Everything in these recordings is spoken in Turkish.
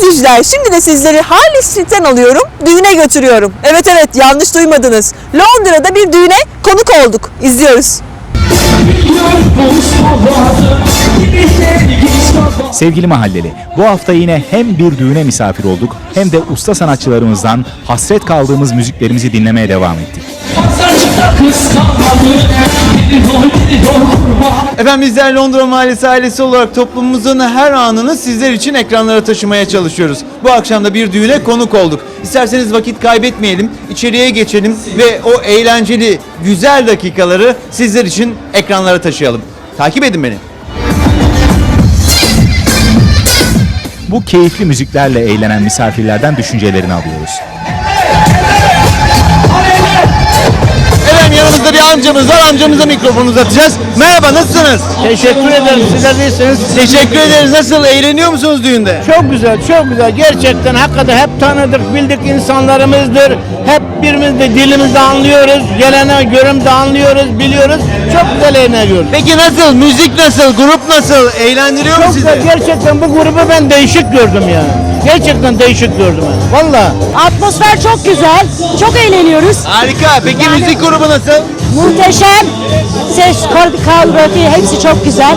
izleyiciler şimdi de sizleri Harley Street'ten alıyorum, düğüne götürüyorum. Evet evet yanlış duymadınız. Londra'da bir düğüne konuk olduk. İzliyoruz. Sevgili mahalleli, bu hafta yine hem bir düğüne misafir olduk hem de usta sanatçılarımızdan hasret kaldığımız müziklerimizi dinlemeye devam ettik. Efendim bizler Londra Mahallesi ailesi olarak toplumumuzun her anını sizler için ekranlara taşımaya çalışıyoruz. Bu akşam da bir düğüne konuk olduk. İsterseniz vakit kaybetmeyelim, içeriye geçelim ve o eğlenceli, güzel dakikaları sizler için ekranlara taşıyalım. Takip edin beni. Bu keyifli müziklerle eğlenen misafirlerden düşüncelerini alıyoruz. Yanımızda bir amcamız var. Amcamıza mikrofonu uzatacağız. Merhaba nasılsınız? Teşekkür ederim. Sizler de iyisiniz. Teşekkür ederiz. Nasıl? Eğleniyor musunuz düğünde? Çok güzel, çok güzel. Gerçekten hakikaten hep tanıdık, bildik insanlarımızdır. Hep birimiz de dilimizde anlıyoruz. Gelene görümde anlıyoruz, biliyoruz. Çok güzel eğleniyoruz. Peki nasıl? Müzik nasıl? Grup nasıl? Eğlendiriyor mu Çok sizi? Gerçekten bu grubu ben değişik gördüm ya. Gerçekten değişik gördüm. yani. Valla. Atmosfer çok güzel. Çok eğleniyoruz. Harika. Peki müzik grubu nasıl? Muhteşem. Ses, koreografi hepsi çok güzel.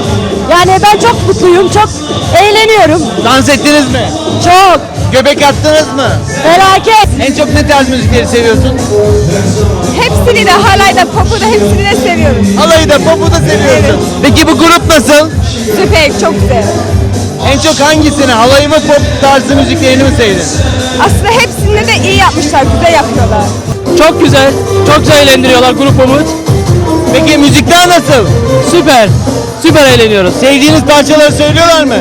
Yani ben çok mutluyum. Çok eğleniyorum. Dans ettiniz mi? Çok. Göbek attınız mı? Felaket. En çok ne tarz müzikleri seviyorsun? Hepsini de halayda, popu da hepsini de seviyoruz. Halayı da popu da seviyorsun. Peki bu grup nasıl? Süper, çok güzel. En çok hangisini? Halayı mı pop tarzı müziklerini mi sevdin? Aslında hepsini de iyi yapmışlar, güzel yapıyorlar. Çok güzel. Çok güzel eğlendiriyorlar grubumuz. Peki müzikler nasıl? Süper. Süper eğleniyoruz. Sevdiğiniz parçaları söylüyorlar mı?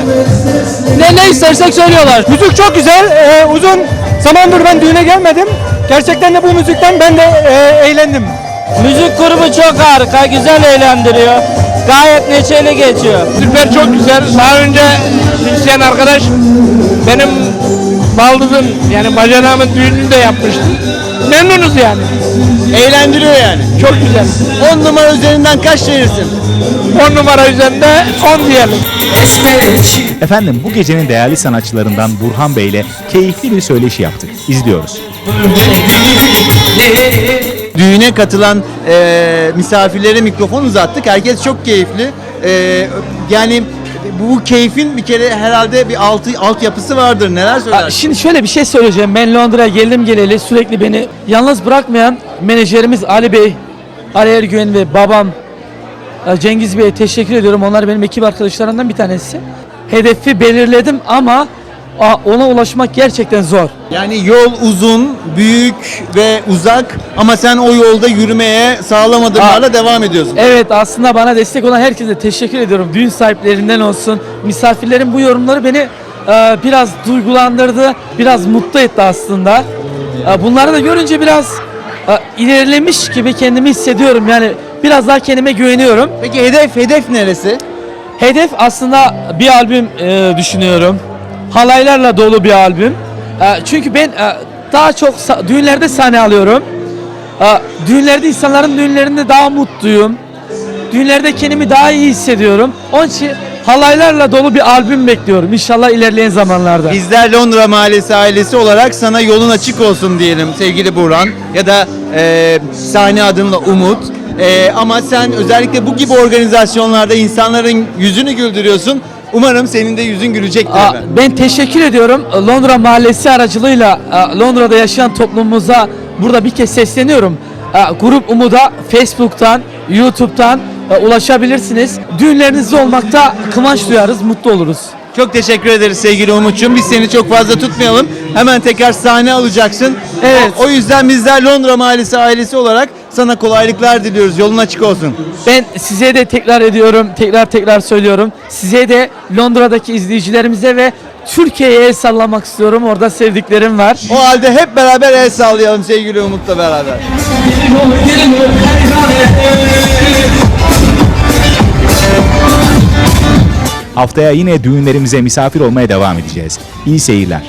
Ne ne istersek söylüyorlar. Müzik çok güzel. Ee, uzun zamandır ben düğüne gelmedim. Gerçekten de bu müzikten ben de e, eğlendim. Müzik grubu çok harika. Güzel eğlendiriyor. Gayet neşeli geçiyor. Süper çok güzel. Daha önce Hristiyan arkadaş benim baldızın yani bacanağımın düğününü de yapmıştı. Memnunuz yani. Eğlendiriyor yani. Çok güzel. 10 numara üzerinden kaç verirsin? 10 numara üzerinde 10 diyelim. Efendim bu gecenin değerli sanatçılarından Burhan Bey ile keyifli bir söyleşi yaptık. İzliyoruz. Düğüne katılan e, misafirlere mikrofon uzattık. Herkes çok keyifli. E, yani bu keyfin bir kere herhalde bir altı altyapısı vardır. Neler söylersin? Şimdi şöyle bir şey söyleyeceğim. Ben Londra'ya geldim geleli sürekli beni yalnız bırakmayan menajerimiz Ali Bey, Ali Ergün ve babam e, Cengiz Bey'e teşekkür ediyorum. Onlar benim ekip arkadaşlarımdan bir tanesi. Hedefi belirledim ama ona ulaşmak gerçekten zor. Yani yol uzun, büyük ve uzak ama sen o yolda yürümeye sağlam adımlarla devam ediyorsun. Evet aslında bana destek olan herkese teşekkür ediyorum. Düğün sahiplerinden olsun. Misafirlerin bu yorumları beni e, biraz duygulandırdı. Biraz mutlu etti aslında. E, bunları da görünce biraz e, ilerlemiş gibi kendimi hissediyorum. Yani biraz daha kendime güveniyorum. Peki hedef hedef neresi? Hedef aslında bir albüm e, düşünüyorum. Halaylarla dolu bir albüm. E, çünkü ben e, daha çok düğünlerde sahne alıyorum. E, düğünlerde insanların düğünlerinde daha mutluyum. Düğünlerde kendimi daha iyi hissediyorum. Onun için halaylarla dolu bir albüm bekliyorum. İnşallah ilerleyen zamanlarda. Bizler Londra Mahallesi ailesi olarak sana yolun açık olsun diyelim sevgili Burhan ya da e, sahne adınla Umut. E, ama sen özellikle bu gibi organizasyonlarda insanların yüzünü güldürüyorsun. Umarım senin de yüzün gülecektir. Aa, efendim. Ben teşekkür ediyorum. Londra Mahallesi aracılığıyla Londra'da yaşayan toplumumuza burada bir kez sesleniyorum. Grup Umut'a Facebook'tan, YouTube'dan ulaşabilirsiniz. Düğünlerinizde olmakta kıvanç duyarız, mutlu oluruz. Çok teşekkür ederiz sevgili Umut'cum. Biz seni çok fazla tutmayalım. Hemen tekrar sahne alacaksın. Evet. O yüzden bizler Londra Mahallesi ailesi olarak sana kolaylıklar diliyoruz. Yolun açık olsun. Ben size de tekrar ediyorum, tekrar tekrar söylüyorum. Size de Londra'daki izleyicilerimize ve Türkiye'ye el sallamak istiyorum. Orada sevdiklerim var. O halde hep beraber el sallayalım sevgili Umut'la beraber. Haftaya yine düğünlerimize misafir olmaya devam edeceğiz. İyi seyirler.